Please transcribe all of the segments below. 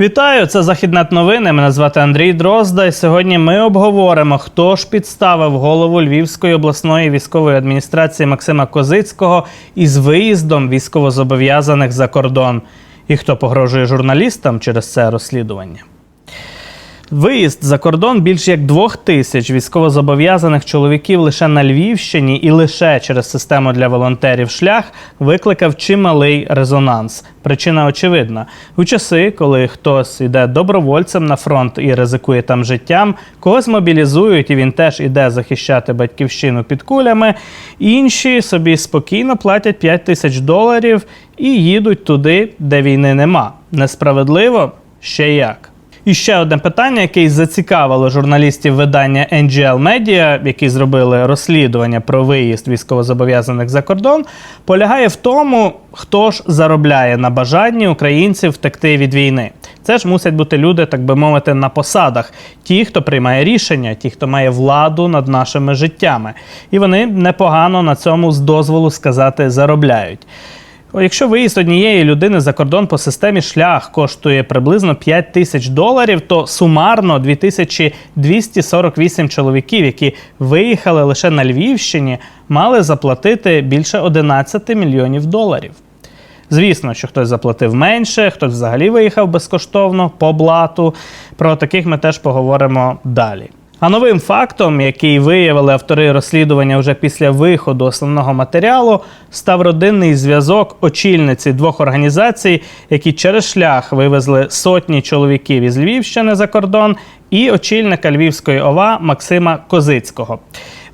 Вітаю, це Західнет новини. Мене звати Андрій Дрозда. І сьогодні ми обговоримо, хто ж підставив голову Львівської обласної військової адміністрації Максима Козицького із виїздом військовозобов'язаних за кордон, і хто погрожує журналістам через це розслідування. Виїзд за кордон більш як двох тисяч військовозобов'язаних чоловіків лише на Львівщині і лише через систему для волонтерів шлях викликав чималий резонанс. Причина очевидна: у часи, коли хтось іде добровольцем на фронт і ризикує там життям, когось мобілізують, і він теж іде захищати батьківщину під кулями. Інші собі спокійно платять 5 тисяч доларів і їдуть туди, де війни нема. Несправедливо ще як. І ще одне питання, яке зацікавило журналістів видання NGL Media, які зробили розслідування про виїзд військовозобов'язаних за кордон, полягає в тому, хто ж заробляє на бажанні українців втекти від війни. Це ж мусять бути люди, так би мовити, на посадах, ті, хто приймає рішення, ті, хто має владу над нашими життями. І вони непогано на цьому з дозволу сказати заробляють. Якщо виїзд однієї людини за кордон по системі шлях коштує приблизно 5 тисяч доларів, то сумарно 2248 чоловіків, які виїхали лише на Львівщині, мали заплатити більше 11 мільйонів доларів. Звісно, що хтось заплатив менше, хтось взагалі виїхав безкоштовно по блату. Про таких ми теж поговоримо далі. А новим фактом, який виявили автори розслідування вже після виходу основного матеріалу, став родинний зв'язок очільниці двох організацій, які через шлях вивезли сотні чоловіків із Львівщини за кордон, і очільника Львівської ОВА Максима Козицького.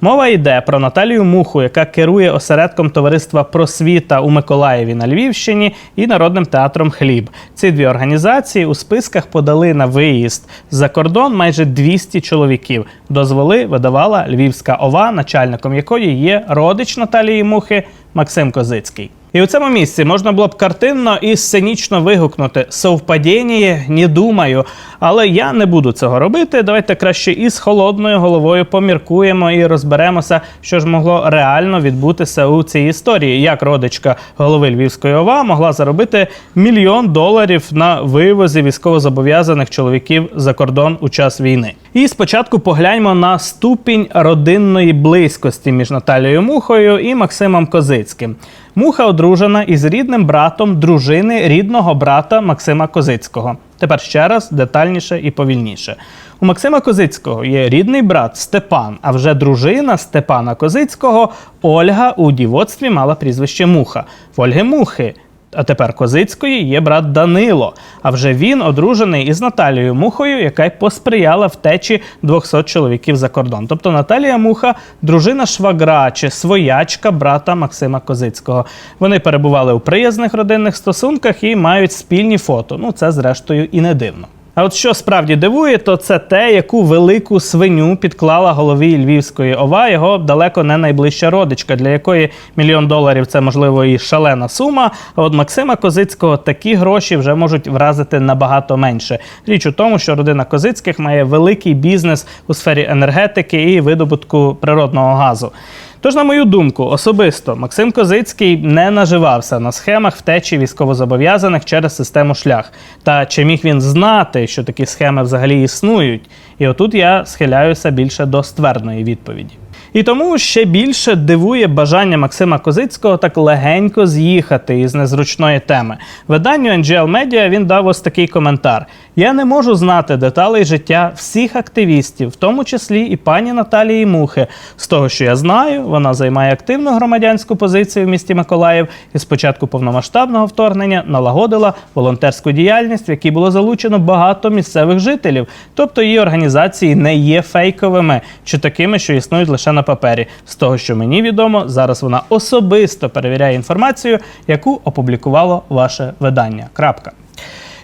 Мова йде про Наталію Муху, яка керує осередком товариства Просвіта у Миколаєві на Львівщині і Народним театром Хліб. Ці дві організації у списках подали на виїзд за кордон майже 200 чоловіків. Дозволи видавала Львівська ОВА, начальником якої є родич Наталії Мухи Максим Козицький. І у цьому місці можна було б картинно і сценічно вигукнути совпадіння, не думаю. Але я не буду цього робити. Давайте краще із холодною головою поміркуємо і розберемося, що ж могло реально відбутися у цій історії. Як родичка голови Львівської ОВА могла заробити мільйон доларів на вивозі військовозобов'язаних чоловіків за кордон у час війни. І спочатку погляньмо на ступінь родинної близькості між Наталією Мухою і Максимом Козицьким. Муха одружена із рідним братом дружини рідного брата Максима Козицького. Тепер ще раз детальніше і повільніше. У Максима Козицького є рідний брат Степан, а вже дружина Степана Козицького Ольга у дівоцтві мала прізвище Муха. В Ольги Мухи. А тепер Козицької є брат Данило. А вже він одружений із Наталією Мухою, яка й посприяла втечі 200 чоловіків за кордон. Тобто Наталія Муха, дружина швагра чи своячка брата Максима Козицького. Вони перебували у приязних родинних стосунках і мають спільні фото. Ну це зрештою і не дивно. А от що справді дивує, то це те, яку велику свиню підклала голові Львівської ОВА його далеко не найближча родичка, для якої мільйон доларів це можливо і шалена сума. А от Максима Козицького такі гроші вже можуть вразити набагато менше. Річ у тому, що родина Козицьких має великий бізнес у сфері енергетики і видобутку природного газу. Тож, на мою думку, особисто Максим Козицький не наживався на схемах втечі військовозобов'язаних через систему шлях. Та чи міг він знати, що такі схеми взагалі існують? І отут я схиляюся більше до ствердної відповіді. І тому ще більше дивує бажання Максима Козицького так легенько з'їхати із незручної теми. Виданню NGL Media він дав ось такий коментар: я не можу знати деталей життя всіх активістів, в тому числі і пані Наталії Мухи. З того, що я знаю, вона займає активну громадянську позицію в місті Миколаїв і з початку повномасштабного вторгнення налагодила волонтерську діяльність, в якій було залучено багато місцевих жителів. Тобто її організації не є фейковими чи такими, що існують лише на папері. З того, що мені відомо, зараз вона особисто перевіряє інформацію, яку опублікувало ваше видання. Крапка.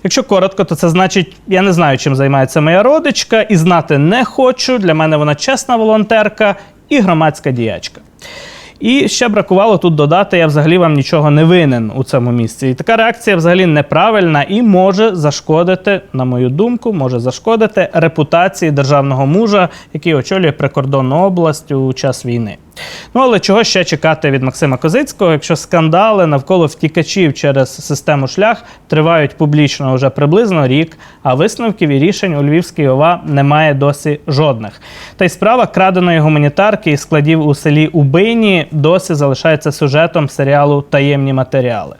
Якщо коротко, то це значить, я не знаю, чим займається моя родичка, і знати не хочу. Для мене вона чесна волонтерка і громадська діячка. І ще бракувало тут додати, я взагалі вам нічого не винен у цьому місці. І така реакція взагалі неправильна і може зашкодити, на мою думку, може зашкодити репутації державного мужа, який очолює прикордонну область у час війни. Ну але чого ще чекати від Максима Козицького, якщо скандали навколо втікачів через систему шлях тривають публічно вже приблизно рік, а висновків і рішень у Львівській ОВА немає досі жодних. Та й справа краденої гуманітарки і складів у селі Убині досі залишається сюжетом серіалу Таємні матеріали.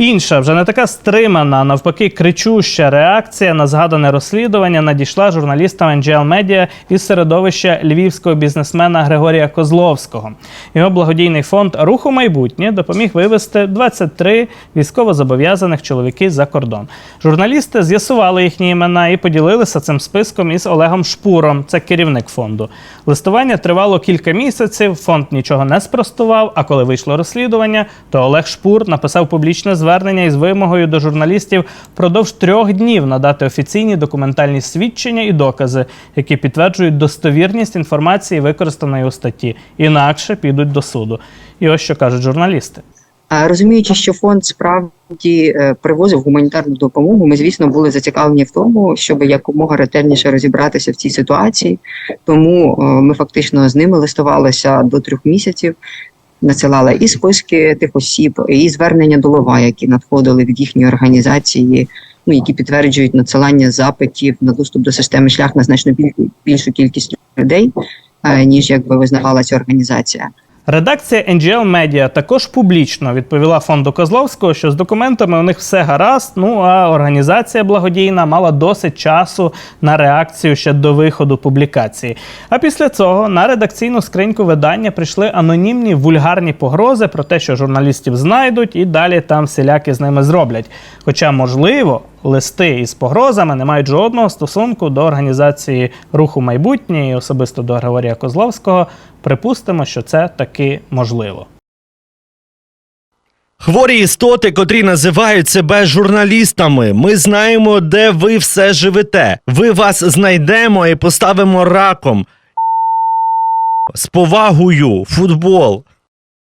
Інша, вже не така стримана, навпаки, кричуща реакція на згадане розслідування надійшла журналістам NGL Media із середовища львівського бізнесмена Григорія Козловського. Його благодійний фонд Руху майбутнє допоміг вивезти 23 військовозобов'язаних чоловіки за кордон. Журналісти з'ясували їхні імена і поділилися цим списком із Олегом Шпуром. Це керівник фонду. Листування тривало кілька місяців. Фонд нічого не спростував. А коли вийшло розслідування, то Олег Шпур написав публічне звернення із вимогою до журналістів впродовж трьох днів надати офіційні документальні свідчення і докази, які підтверджують достовірність інформації, використаної у статті. Інакше підуть до суду. І ось що кажуть журналісти. Розуміючи, що фонд справді е, привозив гуманітарну допомогу, ми, звісно, були зацікавлені в тому, щоб якомога ретельніше розібратися в цій ситуації. Тому е, ми фактично з ними листувалися до трьох місяців, надсилали і списки тих осіб, і звернення до лова, які надходили від їхньої організації, ну які підтверджують надсилання запитів на доступ до системи шлях на значно більшу кількість людей, е, ніж якби визнавала ця організація. Редакція NGL Media також публічно відповіла фонду Козловського, що з документами у них все гаразд. Ну а організація благодійна мала досить часу на реакцію ще до виходу публікації. А після цього на редакційну скриньку видання прийшли анонімні вульгарні погрози про те, що журналістів знайдуть і далі там всіляки з ними зроблять. Хоча, можливо, листи із погрозами не мають жодного стосунку до організації руху майбутнє і особисто до Григорія Козловського. Припустимо, що це таки можливо. Хворі істоти, котрі називають себе журналістами. Ми знаємо, де ви все живете. Ви вас знайдемо і поставимо раком. З повагою, футбол.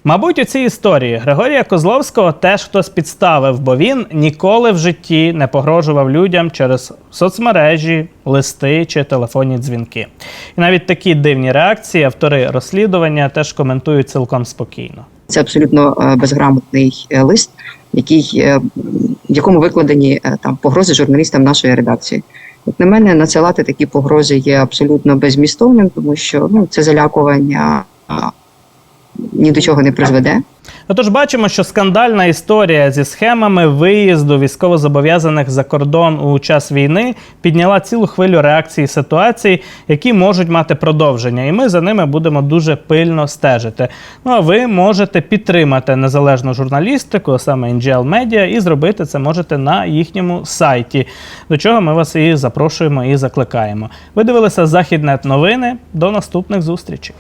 Мабуть, у цій історії Григорія Козловського теж хтось підставив, бо він ніколи в житті не погрожував людям через соцмережі, листи чи телефонні дзвінки. І навіть такі дивні реакції автори розслідування теж коментують цілком спокійно. Це абсолютно е, безграмотний е, лист, який е, в якому викладені там погрози журналістам нашої редакції. Як на мене, надсилати такі погрози є абсолютно безмістовним, тому що ну це залякування ні до чого не призведе. Отож, бачимо, що скандальна історія зі схемами виїзду військовозобов'язаних за кордон у час війни підняла цілу хвилю реакцій і ситуацій, які можуть мати продовження, і ми за ними будемо дуже пильно стежити. Ну а ви можете підтримати незалежну журналістику, саме NGL Media, і зробити це можете на їхньому сайті, до чого ми вас і запрошуємо і закликаємо. Ви дивилися Західнет новини. До наступних зустрічей.